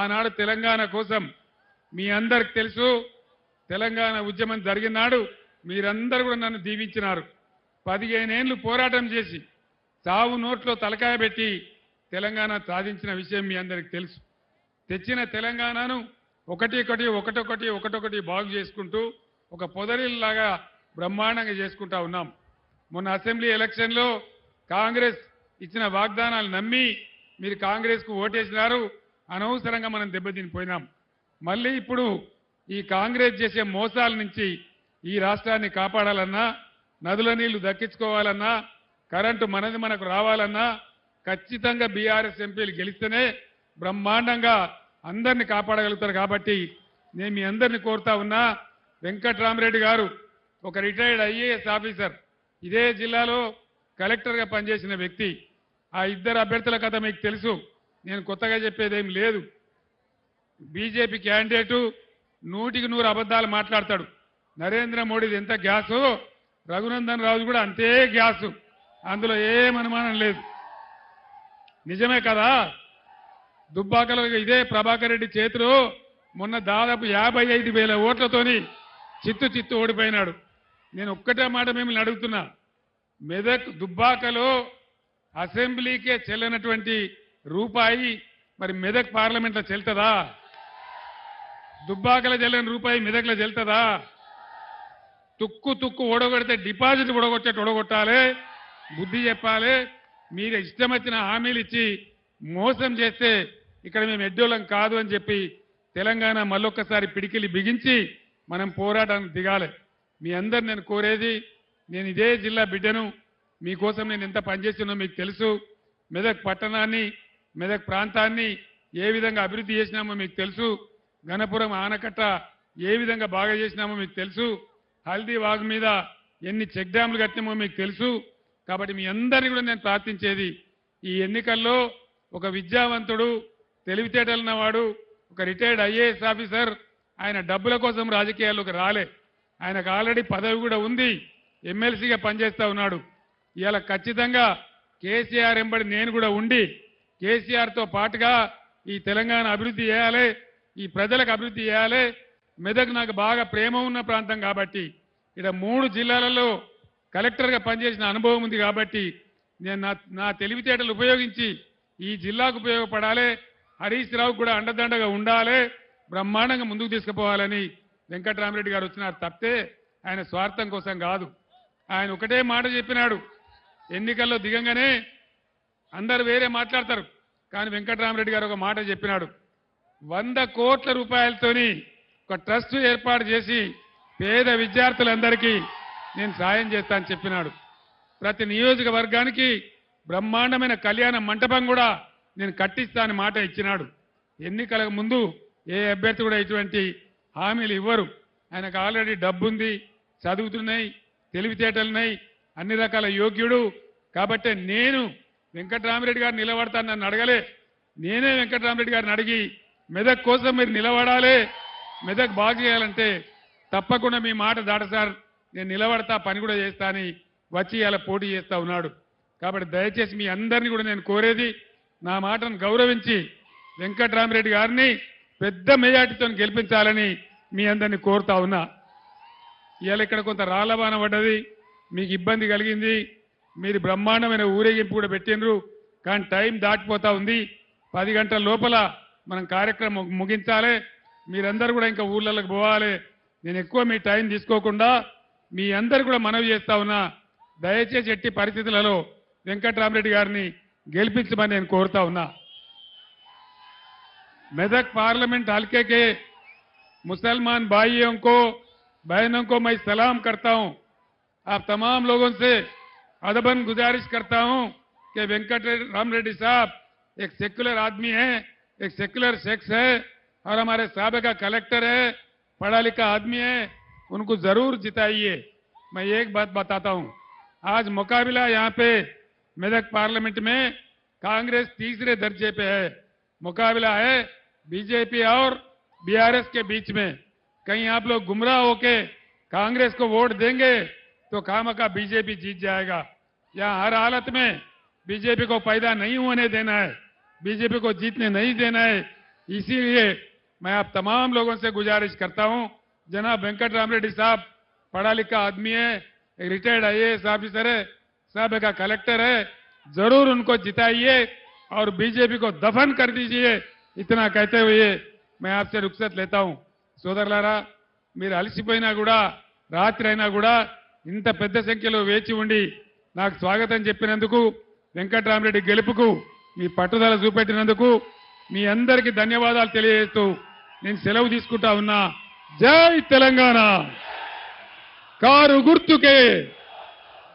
ఆనాడు తెలంగాణ కోసం మీ అందరికి తెలుసు తెలంగాణ ఉద్యమం జరిగిన నాడు మీరందరూ కూడా నన్ను దీవించినారు. పదిహేనేళ్ళు పోరాటం చేసి చావు నోట్లో తలకాయ పెట్టి తెలంగాణ సాధించిన విషయం మీ అందరికి తెలుసు. తెచ్చిన తెలంగాణను ఒకటి ఒకటి ఒకటొకటి ఒకటొకటి బాగు చేసుకుంటూ ఒక పొదరిల్లాగా బ్రహ్మాండంగా చేసుకుంటా ఉన్నాం. మొన్న అసెంబ్లీ ఎలక్షన్లో కాంగ్రెస్ ఇచ్చిన వాగ్దానాలు నమ్మి మీరు కాంగ్రెస్కు ఓటేసినారు. అనవసరంగా మనం దెబ్బతినిపోయినాం. మళ్ళీ ఇప్పుడు ఈ కాంగ్రెస్ చేసే మోసాల నుంచి ఈ రాష్ట్రాన్ని కాపాడాలన్నా నదుల నీళ్ళు దక్కించుకోవాలన్నా కరెంటు మనది మనకు రావాలన్నా ఖచ్చితంగా బీఆర్ఎస్ ఎంపీలు గెలిస్తేనే బ్రహ్మాండంగా అందరిని కాపాడగలుగుతారు కాబట్టి నేను మీ అందరిని కోరుతా ఉన్నా వెంకట్రామరెడ్డి గారు ఒక రిటైర్డ్ ఐఏఎస్ ఆఫీసర్ ఇదే జిల్లాలో కలెక్టర్గా పనిచేసిన వ్యక్తి. ఆ ఇద్దరు అభ్యర్థుల కథ మీకు తెలుసు. నేను కొత్తగా చెప్పేదేం లేదు. బీజేపీ క్యాండిడేటు నూటికి నూరు అబద్ధాలు మాట్లాడతాడు. నరేంద్ర మోడీది ఎంత గ్యాసు రఘునందన్ రాజు కూడా అంతే గ్యాసు. అందులో ఏం అనుమానం లేదు. నిజమే కదా? దుబ్బాకలో ఇదే ప్రభాకర్ రెడ్డి చేతులు మొన్న దాదాపు యాభై ఐదు వేల ఓట్లతోని చిత్తు చిత్తు ఓడిపోయినాడు. నేను ఒక్కటే మాట మిమ్మల్ని అడుగుతున్నా. మెదక్ దుబ్బాకలో అసెంబ్లీకే చెల్లనటువంటి రూపాయి మరి మెదక్ పార్లమెంట్లో చెల్తదా దుబ్బాకల చెల్లని రూపాయి మెదక్లో చెల్తదా తుక్కు తుక్కు ఓడగొడితే డిపాజిట్ ఓడగొట్టేట్టు ఓడగొట్టాలి. బుద్ధి చెప్పాలి. మీరు ఇష్టం వచ్చిన హామీలు ఇచ్చి మోసం చేస్తే ఇక్కడ మేము ఎడ్డోళ్ళం కాదు అని చెప్పి తెలంగాణ మళ్ళొక్కసారి పిడికిలి బిగించి మనం పోరాటానికి దిగాలి. మీ అందరు నేను కోరేది నేను ఇదే జిల్లా బిడ్డను మీకోసం నేను ఎంత పనిచేస్తున్నా మీకు తెలుసు. మెదక్ పట్టణాన్ని మెదక్ ప్రాంతాన్ని ఏ విధంగా అభివృద్ధి చేసినామో మీకు తెలుసు. గణపురం ఆనకట్ట ఏ విధంగా బాగా చేసినామో మీకు తెలుసు. హల్దీ వాగు మీద ఎన్ని చెక్ డ్యాములు కట్టినామో మీకు తెలుసు. కాబట్టి మీ అందరినీ కూడా నేను ప్రార్థించేది ఈ ఎన్నికల్లో ఒక విద్యావంతుడు తెలివితేటలున్నవాడు ఒక రిటైర్డ్ ఐఏఎస్ ఆఫీసర్ ఆయన డబ్బుల కోసం రాజకీయాల్లోకి రాలే. ఆయనకు ఆల్రెడీ పదవి కూడా ఉంది. ఎమ్మెల్సీగా పనిచేస్తూ ఉన్నాడు. ఇలా ఖచ్చితంగా కేసీఆర్ ఎంబడి నేను కూడా ఉండి కేసీఆర్తో పాటుగా ఈ తెలంగాణ అభివృద్ధి చేయాలి ఈ ప్రజలకు అభివృద్ధి చేయాలి. మెదక్ నాకు బాగా ప్రేమ ఉన్న ప్రాంతం కాబట్టి ఇక్కడ మూడు జిల్లాలలో కలెక్టర్గా పనిచేసిన అనుభవం ఉంది కాబట్టి నేను నా నా తెలివితేటలు ఉపయోగించి ఈ జిల్లాకు ఉపయోగపడాలి. హరీష్ రావు కూడా అండదండగా ఉండాలి. బ్రహ్మాండంగా ముందుకు తీసుకుపోవాలని వెంకటరామరెడ్డి గారు వచ్చినారు. తప్పితే ఆయన స్వార్థం కోసం కాదు. ఆయన ఒకటే మాట చెప్పినాడు. ఎన్నికల్లో దిగంగానే అందరు వేరే మాట్లాడతారు. కానీ వెంకటరామరెడ్డి గారు ఒక మాట చెప్పినాడు. వంద కోట్ల రూపాయలతోని ఒక ట్రస్ట్ ఏర్పాటు చేసి పేద విద్యార్థులందరికీ నేను సాయం చేస్తానని చెప్పినాడు. ప్రతి నియోజకవర్గానికి బ్రహ్మాండమైన కళ్యాణ మంటపం కూడా నేను కట్టిస్తానని మాట ఇచ్చినాడు. ఎన్నికలకు ముందు ఏ అభ్యర్థి కూడా ఇటువంటి హామీలు ఇవ్వరు. ఆయనకు ఆల్రెడీ డబ్బుంది చదువుతున్నాయి తెలివితేటలున్నాయి అన్ని రకాల యోగ్యుడు. కాబట్టి నేను వెంకటరామరెడ్డి గారు నిలబడతాను నన్ను అడగలే. నేనే వెంకటరామరెడ్డి గారిని అడిగి మెదక్ కోసం మీరు నిలబడాలి మెదక్ బాగు చేయాలంటే తప్పకుండా మీ మాట దాట సార్. నేను నిలబడతా పని కూడా చేస్తా అని వచ్చి ఇలా పోటీ చేస్తా ఉన్నాడు. కాబట్టి దయచేసి మీ అందరినీ కూడా నేను కోరేది నా మాటను గౌరవించి వెంకటరామిరెడ్డి గారిని పెద్ద మెజార్టీతో గెలిపించాలని మీ అందరిని కోరుతా ఉన్నా. ఇవాళ ఇక్కడ కొంత రాళ్ళబాన పడ్డది మీకు ఇబ్బంది కలిగింది మీరు బ్రహ్మాండమైన ఊరేగింపు కూడా పెట్టినరు కానీ టైం దాటిపోతా ఉంది పది గంటల లోపల మనం కార్యక్రమం ముగించాలి మీరందరూ కూడా ఇంకా ఊళ్ళలోకి పోవాలి నేను ఎక్కువ మీ టైం తీసుకోకుండా మీ అందరు కూడా మనవి చేస్తా ఉన్నా దయచేసి ఎట్టి పరిస్థితులలో వెంకట్రామరెడ్డి గారిని గెలిపించమని నేను కోరుతా ఉన్నా मेदक पार्लियामेंट हल्के के मुसलमान भाइयों को बहनों को मैं सलाम करता हूं आप तमाम लोगों से अदबन गुजारिश करता हूँ कि वेंकट राम रेड्डी साहब एक सेक्युलर आदमी है, एक सेक्युलर शख्स है, और हमारे साहब का कलेक्टर है, पढ़ा लिखा आदमी है, उनको ज़रूर जिताइए। मैं एक बात बताता हूँ, आज मुकाबला यहाँ पे मेदक पार्लियामेंट में कांग्रेस तीसरे दर्जे पे है। मुकाबला है बीजेपी और बीआरएस के बीच में। कहीं आप लोग गुमराह होके कांग्रेस को वोट देंगे तो काम का बीजेपी जीत जाएगा यहाँ हर हालत में बीजेपी को पैदा नहीं होने देना है बीजेपी को जीतने नहीं देना है इसीलिए मैं आप तमाम लोगों से गुजारिश करता हूं जनाब वेंकट राम रेड्डी साहब पढ़ा लिखा आदमी है एक रिटायर्ड आईएएस ऑफिसर है साहब का कलेक्टर है जरूर उनको जिताइए और बीजेपी को दफन कर दीजिए इतना कहते हुए मैं आपसे रुखसत लेता हूं సోదరులారా మీరు అలసిపోయినా కూడా రాత్రి అయినా కూడా ఇంత పెద్ద సంఖ్యలో వేచి ఉండి నాకు స్వాగతం చెప్పినందుకు వెంకట్రామరెడ్డి గెలుపుకు మీ పట్టుదల చూపెట్టినందుకు మీ అందరికీ ధన్యవాదాలు తెలియజేస్తూ నేను సెలవు తీసుకుంటా ఉన్నా. జై తెలంగాణ! కారు గుర్తుకే!